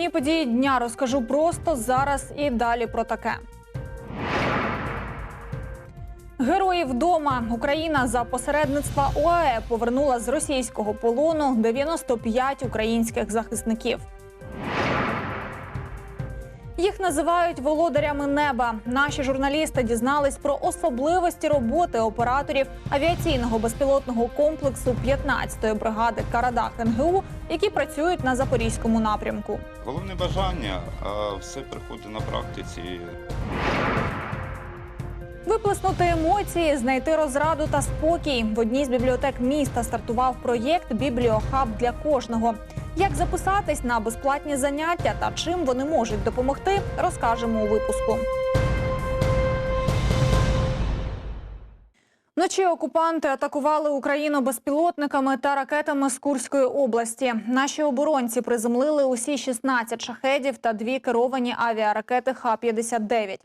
Головні події дня розкажу просто зараз і далі про таке. Герої вдома Україна за посередництва ОАЕ повернула з російського полону 95 українських захисників. Їх називають володарями неба. Наші журналісти дізнались про особливості роботи операторів авіаційного безпілотного комплексу 15-ї бригади Карадах НГУ, які працюють на запорізькому напрямку. Головне бажання, все приходить на практиці. Виплеснути емоції, знайти розраду та спокій. В одній з бібліотек міста стартував проєкт Бібліохаб для кожного. Як записатись на безплатні заняття та чим вони можуть допомогти, розкажемо у випуску. Вночі окупанти атакували Україну безпілотниками та ракетами з Курської області. Наші оборонці приземлили усі 16 шахедів та дві керовані авіаракети Х-59.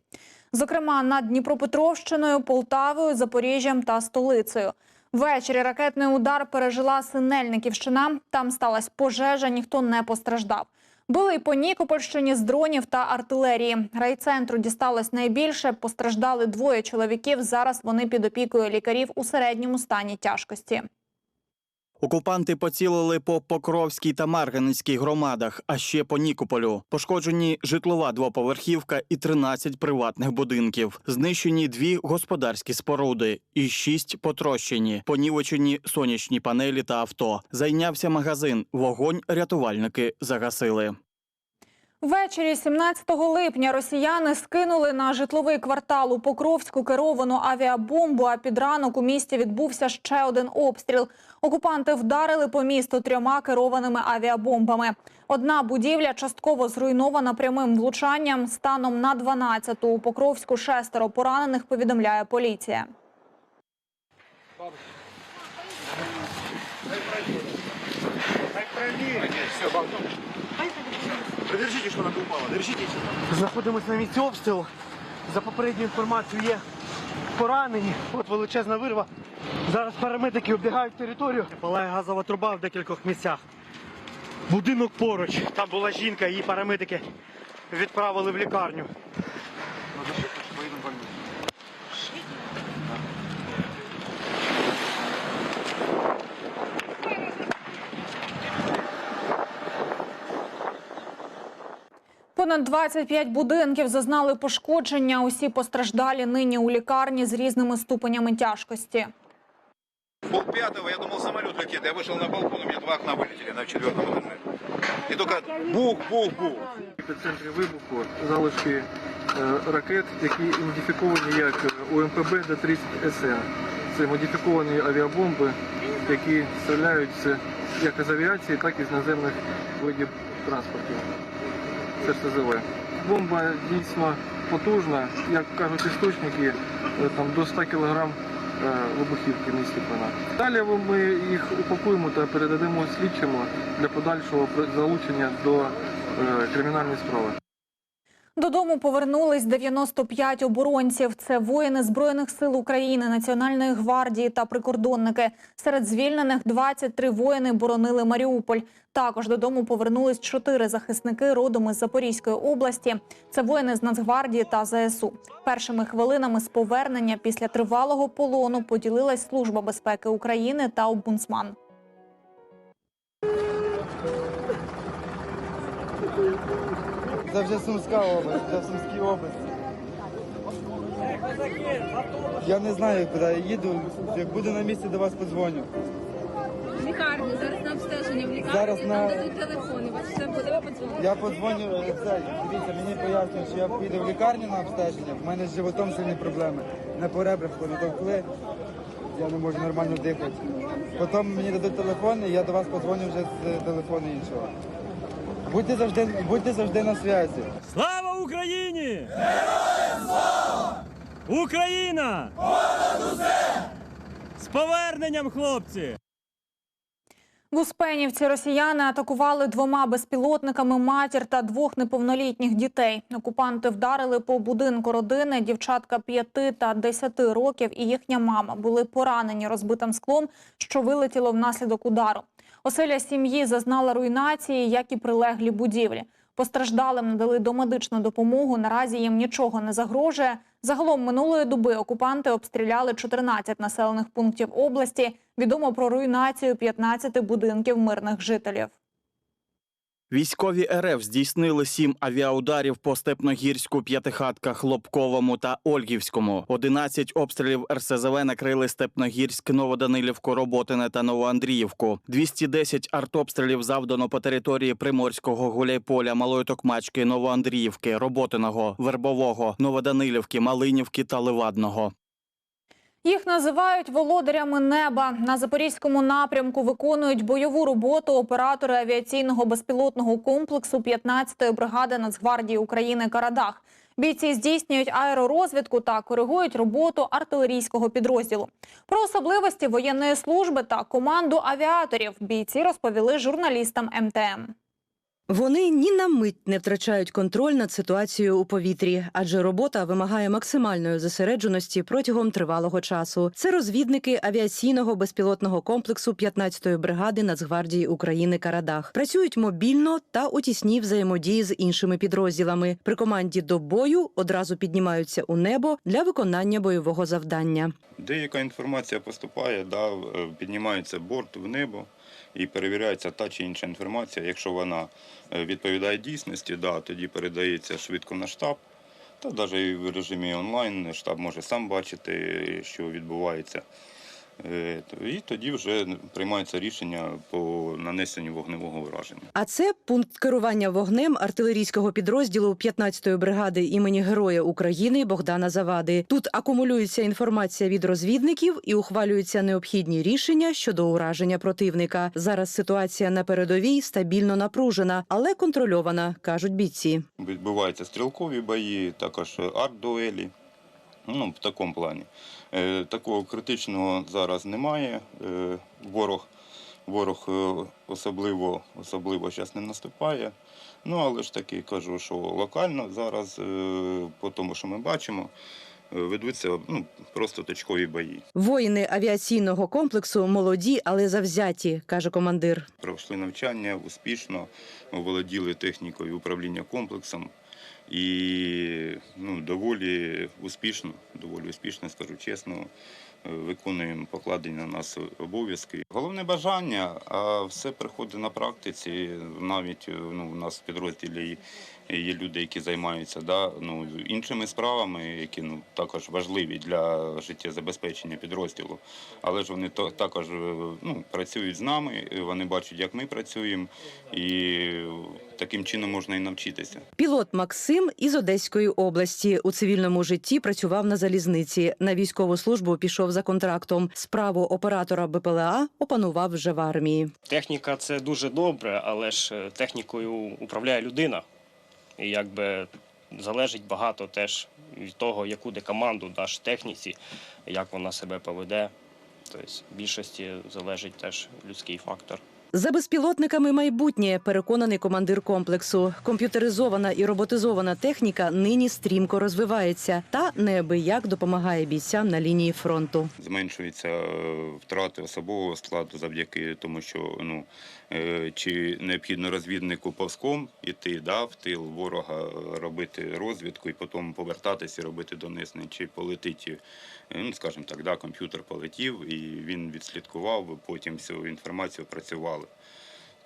Зокрема, над Дніпропетровщиною, Полтавою, Запоріжжям та столицею. Ввечері ракетний удар пережила Синельниківщина. Там сталася пожежа, ніхто не постраждав. Били й по Нікопольщині з дронів та артилерії. Райцентру дісталось найбільше. Постраждали двоє чоловіків. Зараз вони під опікою лікарів у середньому стані тяжкості. Окупанти поцілили по Покровській та Марганецькій громадах, а ще по Нікополю. Пошкоджені житлова двоповерхівка і 13 приватних будинків. Знищені дві господарські споруди і шість потрощені, понівечені сонячні панелі та авто. Зайнявся магазин. Вогонь рятувальники загасили. Ввечері 17 липня росіяни скинули на житловий квартал у Покровську керовану авіабомбу. А під ранок у місті відбувся ще один обстріл. Окупанти вдарили по місту трьома керованими авіабомбами. Одна будівля частково зруйнована прямим влучанням. Станом на 12-ту у Покровську шестеро поранених. Повідомляє поліція. Придержите, що вона упала. Держите. Знаходимося на місці обстрілу. За попередньою інформацією є поранені. От величезна вирва. Зараз парамедики оббігають територію. Палає газова труба в декількох місцях. Будинок поруч. Там була жінка, її парамедики відправили в лікарню. Понад 25 будинків зазнали пошкодження. Усі постраждалі нині у лікарні з різними ступенями тяжкості. Пол пятого, я думал, самолет летит. Я вышел на балкон, у меня два окна вылетели на четвертом этаже. И только бух, бух, бух. В епіцентрі вибуху залишки е, ракет, які ідентифіковані як е, УМПБ Д-30СН. Це модифіковані авіабомби, які стріляють з- як із авіації, так і з наземних видів транспорту. Це ж ТЗВ. Бомба дійсно потужна, як кажуть істочники, е, там до 100 кг вибухівки місті. Далі ми їх упакуємо та передадимо слідчому для подальшого залучення до е, кримінальної справи. Додому повернулись 95 оборонців. Це воїни збройних сил України, Національної гвардії та прикордонники. Серед звільнених 23 воїни боронили Маріуполь. Також додому повернулись 4 захисники родом із Запорізької області. Це воїни з Нацгвардії та ЗСУ. Першими хвилинами з повернення після тривалого полону поділилась Служба безпеки України та Обмунсман. Це вже Сумська область, вже в Сумській області. Я не знаю, куди я їду. Як буду на місці, до вас подзвоню. В лікарню, зараз на обстеження в лікарні, Зараз там на- дадуть телефони, ви все буде, ви подзвоните. Я подзвоню, е, це, дивіться, мені пояснюють, що я піду в лікарню на обстеження. В мене з животом сильні проблеми. Не На поребрах понатовкли, я не можу нормально дихати. Потім мені дадуть телефон, і я до вас подзвоню вже з е, телефону іншого. Будьте завжди, будьте завжди на зв'язі. Слава Україні! Героям слава! Україна! Понад усе! З поверненням, хлопці! В Успенівці росіяни атакували двома безпілотниками матір та двох неповнолітніх дітей. Окупанти вдарили по будинку родини. Дівчатка 5 та 10 років і їхня мама були поранені розбитим склом, що вилетіло внаслідок удару. Оселя сім'ї зазнала руйнації, як і прилеглі будівлі. Постраждалим надали домедичну допомогу. Наразі їм нічого не загрожує. Загалом минулої доби окупанти обстріляли 14 населених пунктів області. Відомо про руйнацію 15 будинків мирних жителів. Військові РФ здійснили сім авіаударів по Степногірську, П'ятихатках, Лобковому та Ольгівському. 11 обстрілів РСЗВ накрили Степногірськ, Новоданилівку, Роботине та Новоандріївку. 210 артобстрілів завдано по території Приморського, Гуляйполя, Малої Токмачки, Новоандріївки, Роботиного, Вербового, Новоданилівки, Малинівки та Левадного. Їх називають володарями неба. На запорізькому напрямку виконують бойову роботу оператори авіаційного безпілотного комплексу 15-ї бригади Нацгвардії України Карадах. Бійці здійснюють аеророзвідку та коригують роботу артилерійського підрозділу. Про особливості воєнної служби та команду авіаторів бійці розповіли журналістам МТМ. Вони ні на мить не втрачають контроль над ситуацією у повітрі, адже робота вимагає максимальної зосередженості протягом тривалого часу. Це розвідники авіаційного безпілотного комплексу 15-ї бригади Нацгвардії України Карадах. Працюють мобільно та у тісній взаємодії з іншими підрозділами. При команді до бою одразу піднімаються у небо для виконання бойового завдання. Деяка інформація поступає, да, е, піднімається борт в небо і перевіряється та чи інша інформація. Якщо вона е, відповідає дійсності, да, тоді передається швидко на штаб. Та навіть в режимі онлайн штаб може сам бачити, що відбувається. Е, І тоді вже приймається рішення по нанесенню вогневого враження. А це пункт керування вогнем артилерійського підрозділу 15-ї бригади імені Героя України Богдана Завади. Тут акумулюється інформація від розвідників і ухвалюються необхідні рішення щодо ураження противника. Зараз ситуація на передовій стабільно напружена, але контрольована, кажуть бійці. Відбуваються стрілкові бої, також арт-дуелі. Ну, в такому плані. Е, такого критичного зараз немає. Е, ворог ворог е, особливо, особливо зараз не наступає. Ну, але ж таки кажу, що локально зараз, по тому, що ми бачимо, ведуться ну, просто точкові бої. Воїни авіаційного комплексу молоді, але завзяті, каже командир. Пройшли навчання успішно, володіли технікою управління комплексом і ну, доволі успішно, доволі успішно, скажу чесно, е, виконуємо покладені на нас обов'язки. Головне бажання, а все приходить на практиці. Навіть е, ну, у нас в підрозділі є люди, які займаються да, ну, іншими справами, які ну, також важливі для життєзабезпечення підрозділу. Але ж вони то- також е, ну, працюють з нами, вони бачать, як ми працюємо, і таким чином можна і навчитися. Пілот Максим із Одеської області у цивільному житті працював на залізниці. На військову службу пішов за контрактом. Справу оператора БПЛА опанував вже в армії. Техніка це дуже добре, але ж е, технікою управляє людина. І якби залежить багато теж від того, яку де команду даш техніці, як вона себе поведе. Тобто в більшості залежить теж людський фактор. За безпілотниками майбутнє, переконаний командир комплексу. Комп'ютеризована і роботизована техніка нині стрімко розвивається та неабияк допомагає бійцям на лінії фронту. Зменшуються е, втрати особового складу завдяки тому, що ну чи необхідно розвіднику повзком іти да, в тил ворога е, робити розвідку і потім повертатися робити донесення, чи полетить, е, ну скажімо так, да, комп'ютер полетів і він відслідкував, потім всю інформацію працювали.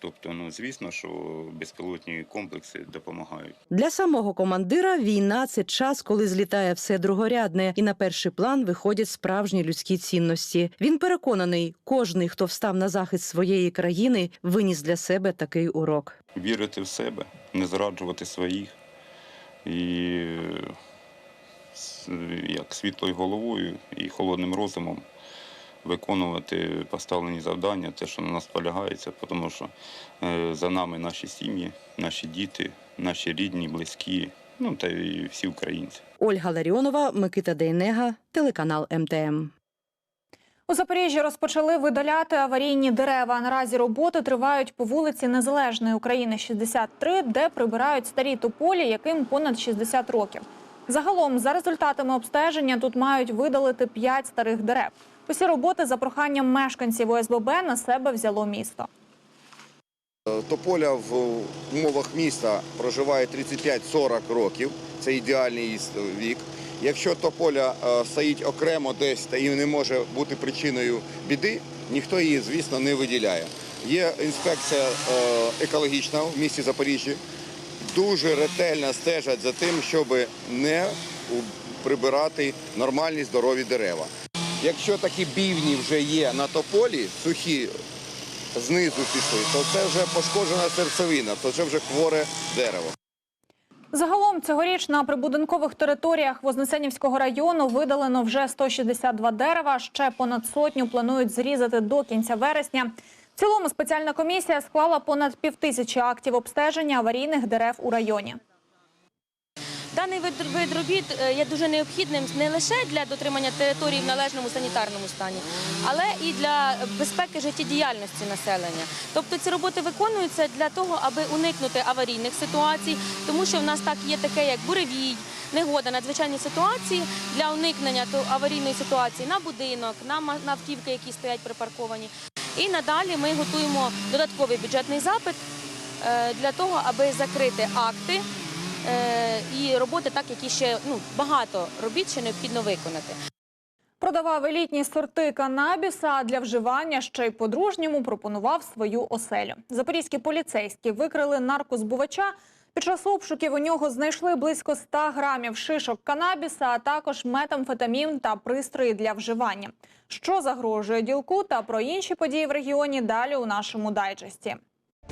Тобто, ну звісно, що безпілотні комплекси допомагають. Для самого командира війна це час, коли злітає все другорядне, і на перший план виходять справжні людські цінності. Він переконаний, кожний, хто встав на захист своєї країни, виніс для себе такий урок. вірити в себе, не зраджувати своїх і е, як світлою головою і холодним розумом виконувати поставлені завдання, те, що на нас полягається, тому що е, за нами наші сім'ї, наші діти, наші рідні, близькі, ну та й всі українці. Ольга Ларіонова, Микита Дейнега, телеканал МТМ. У Запоріжжі розпочали видаляти аварійні дерева. Наразі роботи тривають по вулиці Незалежної України 63, де прибирають старі тополі, яким понад 60 років. Загалом, за результатами обстеження, тут мають видалити 5 старих дерев. Усі роботи за проханням мешканців ОСББ на себе взяло місто. Тополя в умовах міста проживає 35-40 років. Це ідеальний вік. Якщо тополя е, стоїть окремо десь та і не може бути причиною біди, ніхто її, звісно, не виділяє. Є інспекція е, екологічна в місті Запоріжжі. Дуже ретельно стежать за тим, щоб не прибирати нормальні здорові дерева. Якщо такі бівні вже є на тополі, сухі знизу пішли, то це вже пошкоджена серцевина, то це вже хворе дерево. Загалом цьогоріч на прибудинкових територіях Вознесенівського району видалено вже 162 дерева. Ще понад сотню планують зрізати до кінця вересня. В цілому спеціальна комісія склала понад півтисячі актів обстеження аварійних дерев у районі. Даний вид, робіт е, є дуже необхідним не лише для дотримання території в належному санітарному стані, але і для безпеки життєдіяльності населення. Тобто ці роботи виконуються для того, аби уникнути аварійних ситуацій, тому що в нас так є таке, як буревій, негода, надзвичайні ситуації для уникнення аварійної ситуації на будинок, на автівки, які стоять припарковані. І надалі ми готуємо додатковий бюджетний запит е, для того, аби закрити акти і роботи, так які ще ну багато робіт ще необхідно виконати. Продавав елітні сорти канабіса, а для вживання ще й по-дружньому пропонував свою оселю. Запорізькі поліцейські викрили наркозбувача. Під час обшуків у нього знайшли близько 100 грамів шишок канабіса, а також метамфетамін та пристрої для вживання. Що загрожує ділку та про інші події в регіоні далі у нашому дайджесті.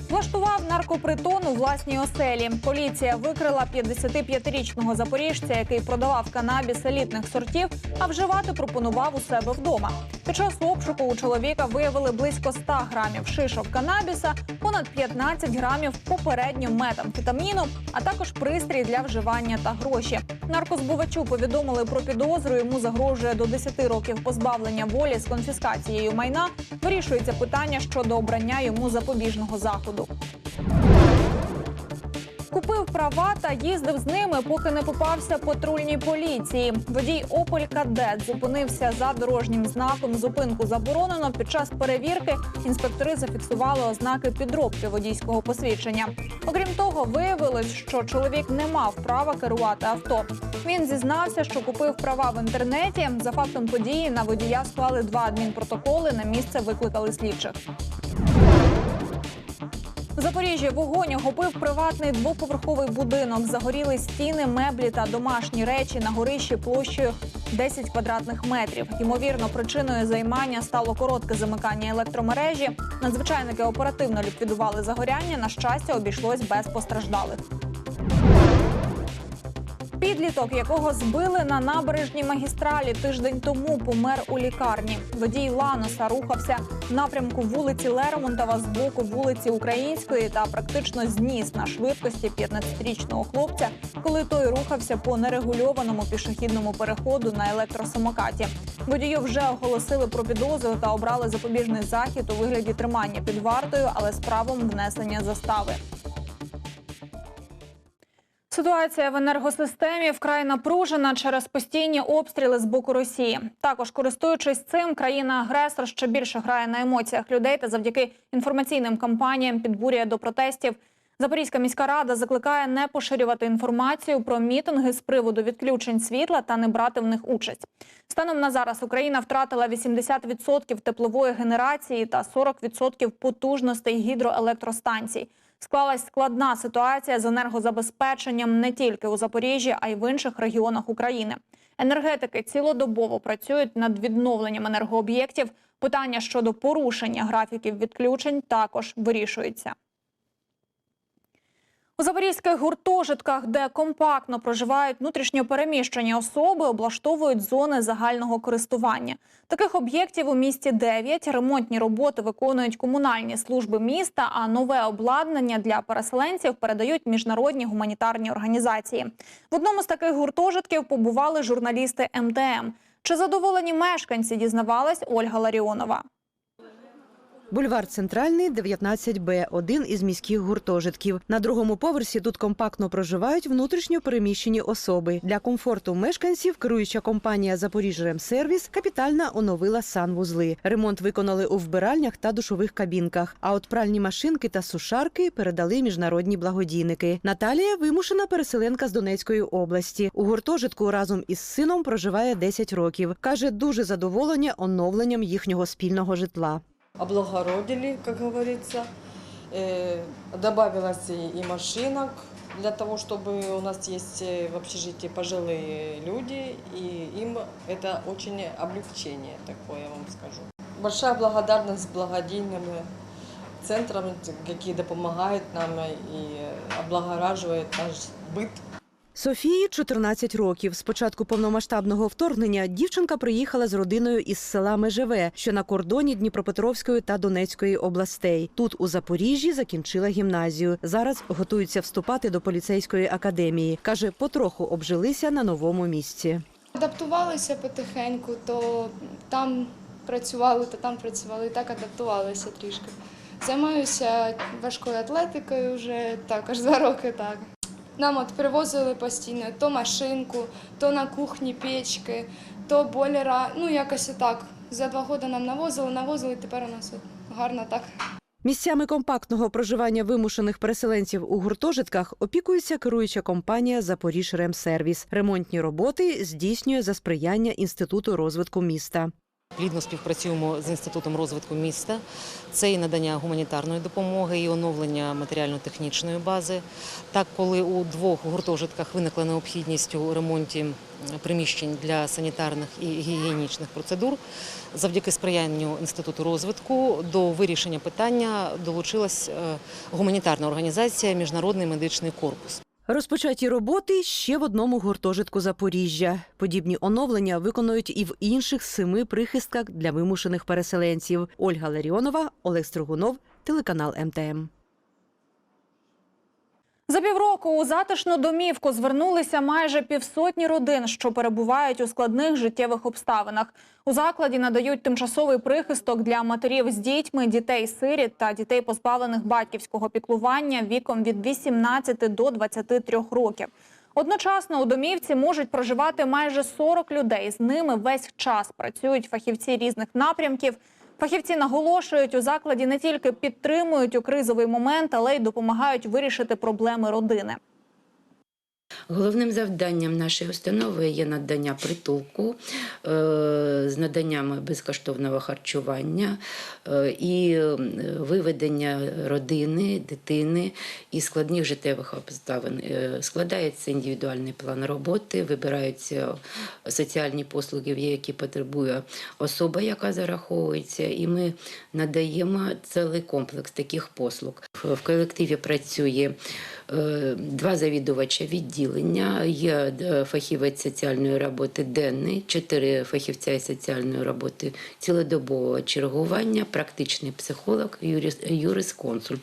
Влаштував наркопритон у власній оселі. Поліція викрила 55-річного запоріжця, який продавав канабіс елітних сортів, а вживати пропонував у себе вдома. Під час обшуку у чоловіка виявили близько 100 грамів шишок канабіса, понад 15 грамів попередньо метамфетаміну, а також пристрій для вживання та гроші. Наркозбувачу повідомили про підозру. Йому загрожує до 10 років позбавлення волі з конфіскацією майна. Вирішується питання щодо обрання йому запобіжного заходу. Купив права та їздив з ними, поки не попався патрульній поліції. Водій Опель Кадет зупинився за дорожнім знаком. Зупинку заборонено. Під час перевірки інспектори зафіксували ознаки підробки водійського посвідчення. Окрім того, виявилось, що чоловік не мав права керувати авто. Він зізнався, що купив права в інтернеті. За фактом події на водія склали два адмінпротоколи. На місце викликали слідчих. У Запоріжжі вогонь охопив приватний двоповерховий будинок. Загоріли стіни, меблі та домашні речі на горищі площею 10 квадратних метрів. Ймовірно, причиною займання стало коротке замикання електромережі. Надзвичайники оперативно ліквідували загоряння. На щастя, обійшлось без постраждалих. Підліток, якого збили на набережній магістралі тиждень тому, помер у лікарні. Водій Ланоса рухався в напрямку вулиці Лермонтова з боку вулиці Української та практично зніс на швидкості 15-річного хлопця, коли той рухався по нерегульованому пішохідному переходу на електросамокаті. Водію вже оголосили про підозру та обрали запобіжний захід у вигляді тримання під вартою, але з правом внесення застави. Ситуація в енергосистемі вкрай напружена через постійні обстріли з боку Росії. Також користуючись цим, країна-агресор ще більше грає на емоціях людей та завдяки інформаційним кампаніям підбурює до протестів. Запорізька міська рада закликає не поширювати інформацію про мітинги з приводу відключень світла та не брати в них участь. Станом на зараз Україна втратила 80% теплової генерації та 40% потужностей гідроелектростанцій. Склалась складна ситуація з енергозабезпеченням не тільки у Запоріжжі, а й в інших регіонах України. Енергетики цілодобово працюють над відновленням енергооб'єктів. Питання щодо порушення графіків відключень також вирішується. У запорізьких гуртожитках, де компактно проживають внутрішньо переміщені особи, облаштовують зони загального користування. Таких об'єктів у місті 9. Ремонтні роботи виконують комунальні служби міста, а нове обладнання для переселенців передають міжнародні гуманітарні організації. В одному з таких гуртожитків побували журналісти МТМ. Чи задоволені мешканці, дізнавалась Ольга Ларіонова. Бульвар Центральний, 19Б, один із міських гуртожитків. На другому поверсі тут компактно проживають внутрішньо переміщені особи. Для комфорту мешканців керуюча компанія «Запоріжремсервіс» капітально оновила санвузли. Ремонт виконали у вбиральнях та душових кабінках. А от пральні машинки та сушарки передали міжнародні благодійники. Наталія вимушена переселенка з Донецької області. У гуртожитку разом із сином проживає 10 років. каже, дуже задоволення оновленням їхнього спільного житла облагородили, как говорится. Э, Добавилось и и машинок для того, чтобы у нас есть э, в общежитии пожилые люди, и им это очень облегчение такое, я вам скажу. Большая благодарность благодійным центрам, які допомагають нам і облагоражують наш быт. Софії 14 років. З початку повномасштабного вторгнення дівчинка приїхала з родиною із села Межеве, що на кордоні Дніпропетровської та Донецької областей. Тут у Запоріжжі закінчила гімназію. Зараз готується вступати до поліцейської академії. каже, потроху обжилися на новому місці. Адаптувалися потихеньку, то там працювали, то там працювали, і так адаптувалися трішки. Займаюся важкою атлетикою вже також два роки так. Нам от привозили постійно то машинку, то на кухні печки, то бойлера. Ну якось так. За два роки нам навозили, навозили, тепер у нас от гарно так. Місцями компактного проживання вимушених переселенців у гуртожитках опікується керуюча компанія «Запоріжремсервіс». Ремонтні роботи здійснює за сприяння Інституту розвитку міста. Плідно співпрацюємо з інститутом розвитку міста. Це і надання гуманітарної допомоги, і оновлення матеріально-технічної бази. Так, коли у двох гуртожитках виникла необхідність у ремонті приміщень для санітарних і гігієнічних процедур, завдяки сприянню інституту розвитку до вирішення питання долучилась е, гуманітарна організація Міжнародний медичний корпус. Розпочаті роботи ще в одному гуртожитку Запоріжжя. Подібні оновлення виконують і в інших семи прихистках для вимушених переселенців. Ольга Ларіонова, Олег Строгунов, телеканал МТМ. За півроку у затишну домівку звернулися майже півсотні родин, що перебувають у складних життєвих обставинах. У закладі надають тимчасовий прихисток для матерів з дітьми, дітей-сиріт та дітей, позбавлених батьківського піклування віком від 18 до 23 років. Одночасно у домівці можуть проживати майже 40 людей. З ними весь час працюють фахівці різних напрямків. Фахівці наголошують, у закладі не тільки підтримують у кризовий момент, але й допомагають вирішити проблеми родини. Головним завданням нашої установи є надання притулку е, з наданнями безкоштовного харчування е, і виведення родини, дитини із складних життєвих обставин. Е, Складається індивідуальний план роботи, вибираються соціальні послуги, які потребує особа, яка зараховується, і ми надаємо цілий комплекс таких послуг. В колективі працює два завідувача відділення, є е, фахівець соціальної роботи денний, чотири фахівця із соціальної роботи цілодобового чергування, практичний психолог, юрис- юрисконсульт.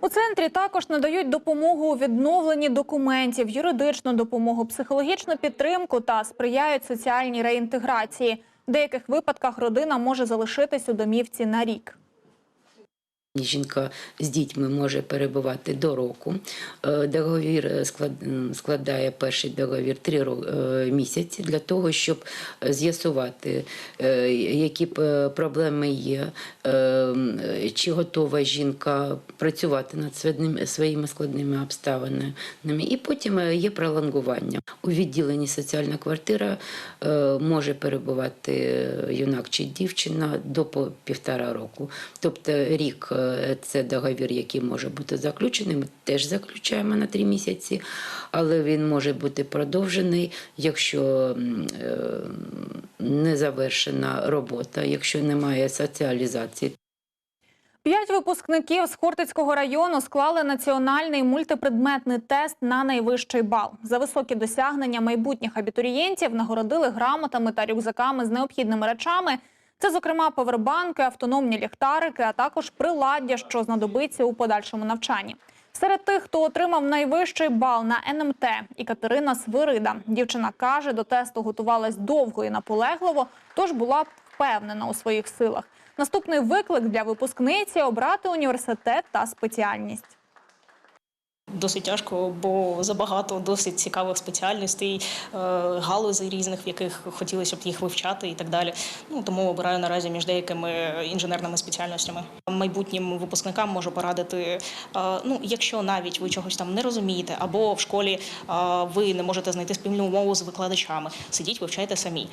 У центрі також надають допомогу у відновленні документів, юридичну допомогу, психологічну підтримку та сприяють соціальній реінтеграції. В деяких випадках родина може залишитись у домівці на рік. Жінка з дітьми може перебувати до року. Е, Договір е, складає перший договір три е, місяці для того, щоб з'ясувати, які проблеми є, чи готова жінка працювати над своїми- складними обставинами. І потім є пролонгування. У відділенні соціальна квартира може перебувати юнак чи дівчина до півтора року. Тобто рік це договір, який може бути заключений. Ми теж заключаємо на три місяці, але він може бути продовжений, якщо е, не завершена робота, якщо немає соціалізації. П'ять випускників з Хортицького району склали національний мультипредметний тест на найвищий бал. За високі досягнення майбутніх абітурієнтів нагородили грамотами та рюкзаками з необхідними речами. Це, зокрема, повербанки, автономні ліхтарики, а також приладдя, що знадобиться у подальшому навчанні. Серед тих, хто отримав найвищий бал на НМТ, і Катерина Свирида. Дівчина каже, до тесту готувалась довго і наполегливо, тож була впевнена у своїх силах. Наступний виклик для випускниці обрати університет та спеціальність. Досить тяжко, бо забагато досить цікавих спеціальностей, е, галузей різних, в яких хотілося б їх вивчати і так далі. Ну тому обираю наразі між деякими інженерними спеціальностями. Майбутнім випускникам можу порадити: е, ну, якщо навіть ви чогось там не розумієте, або в школі е, ви не можете знайти спільну мову з викладачами, сидіть, вивчайте самі.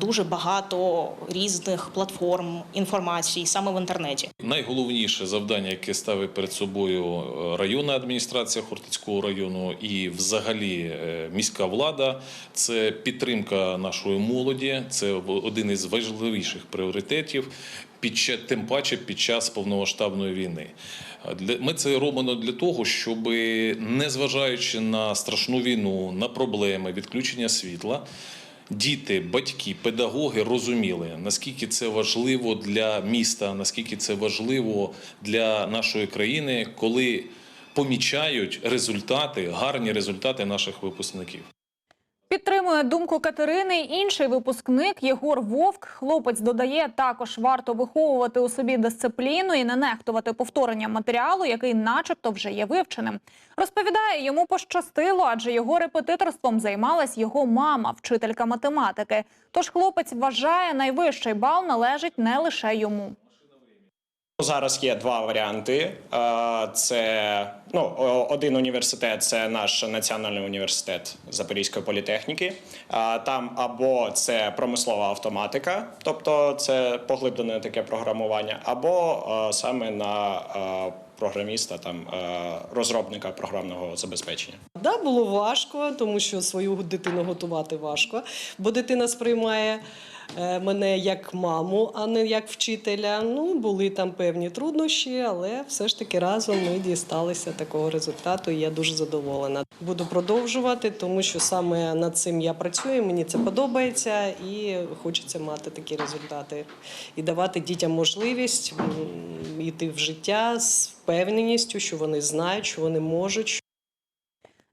Дуже багато різних платформ інформації саме в інтернеті. Найголовніше завдання, яке ставить перед собою районна адміністрація Хортицького району і взагалі е, міська влада, це підтримка нашої молоді. Це один із важливіших пріоритетів. Тим паче під час повномасштабної війни. Е, ми це робимо для того, щоб незважаючи на страшну війну, на проблеми, відключення світла, діти, батьки, педагоги розуміли, наскільки це важливо для міста, наскільки це важливо для нашої країни, коли помічають результати, гарні результати наших випускників. Підтримує думку Катерини інший випускник Єгор Вовк. Хлопець додає, також варто виховувати у собі дисципліну і не нехтувати повторенням матеріалу, який, начебто, вже є вивченим. Розповідає, йому пощастило, адже його репетиторством займалась його мама, вчителька математики. Тож хлопець вважає, найвищий бал належить не лише йому. Зараз є два варіанти. Е, Це ну, один університет це наш національний університет Запорізької політехніки. Е, Там або це промислова автоматика, тобто це поглиблене таке програмування, або е, саме на програміста, там розробника програмного забезпечення. Да, було важко, тому що свою дитину готувати важко, бо дитина сприймає мене як маму, а не як вчителя. Ну, були там певні труднощі, але все ж таки разом ми дісталися такого результату. І я дуже задоволена. Буду продовжувати, тому що саме над цим я працюю. Мені це подобається і хочеться мати такі результати і давати дітям можливість йти в життя з впевненістю, що вони знають, що вони можуть,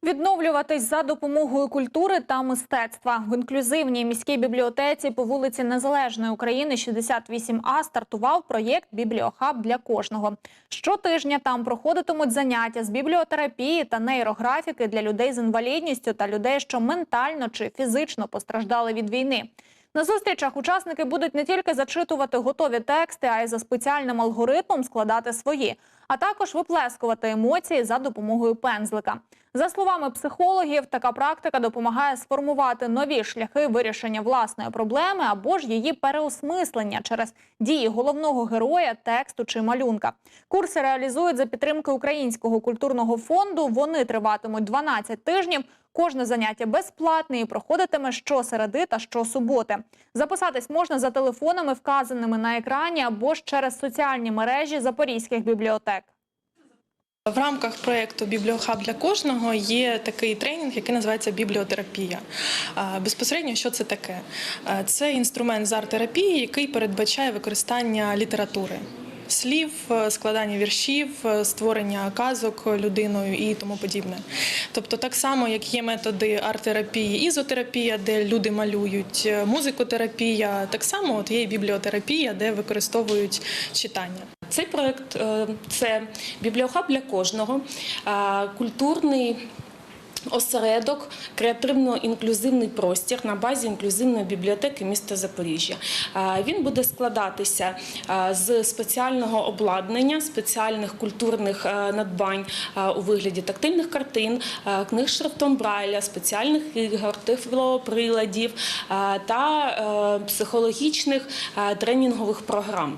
Відновлюватись за допомогою культури та мистецтва в інклюзивній міській бібліотеці по вулиці Незалежної України 68А стартував проєкт Бібліохаб для кожного. Щотижня там проходитимуть заняття з бібліотерапії та нейрографіки для людей з інвалідністю та людей, що ментально чи фізично постраждали від війни. На зустрічах учасники будуть не тільки зачитувати готові тексти, а й за спеціальним алгоритмом складати свої, а також виплескувати емоції за допомогою пензлика. За словами психологів, така практика допомагає сформувати нові шляхи вирішення власної проблеми або ж її переосмислення через дії головного героя, тексту чи малюнка. Курси реалізують за підтримки Українського культурного фонду. Вони триватимуть 12 тижнів. Кожне заняття безплатне і проходитиме щосереди та щосуботи. Записатись можна за телефонами, вказаними на екрані, або ж через соціальні мережі запорізьких бібліотек. В рамках проєкту Бібліохаб для кожного є такий тренінг, який називається бібліотерапія. Безпосередньо, що це таке? Це інструмент з арт-терапії, який передбачає використання літератури. Слів, е, складання віршів, е, створення казок людиною і тому подібне. Тобто, так само, як є методи арт-терапії, ізотерапія, де люди малюють, е, музикотерапія, так само от є і бібліотерапія, де використовують читання. Цей проект це бібліохаб для кожного, культурний. Осередок, креативно-інклюзивний простір на базі інклюзивної бібліотеки міста Запоріжжя. Він буде складатися з спеціального обладнання, спеціальних культурних надбань у вигляді тактильних картин, книг шрифтом Брайля, спеціальних ігор, тифлоприладів та е, психологічних тренінгових програм.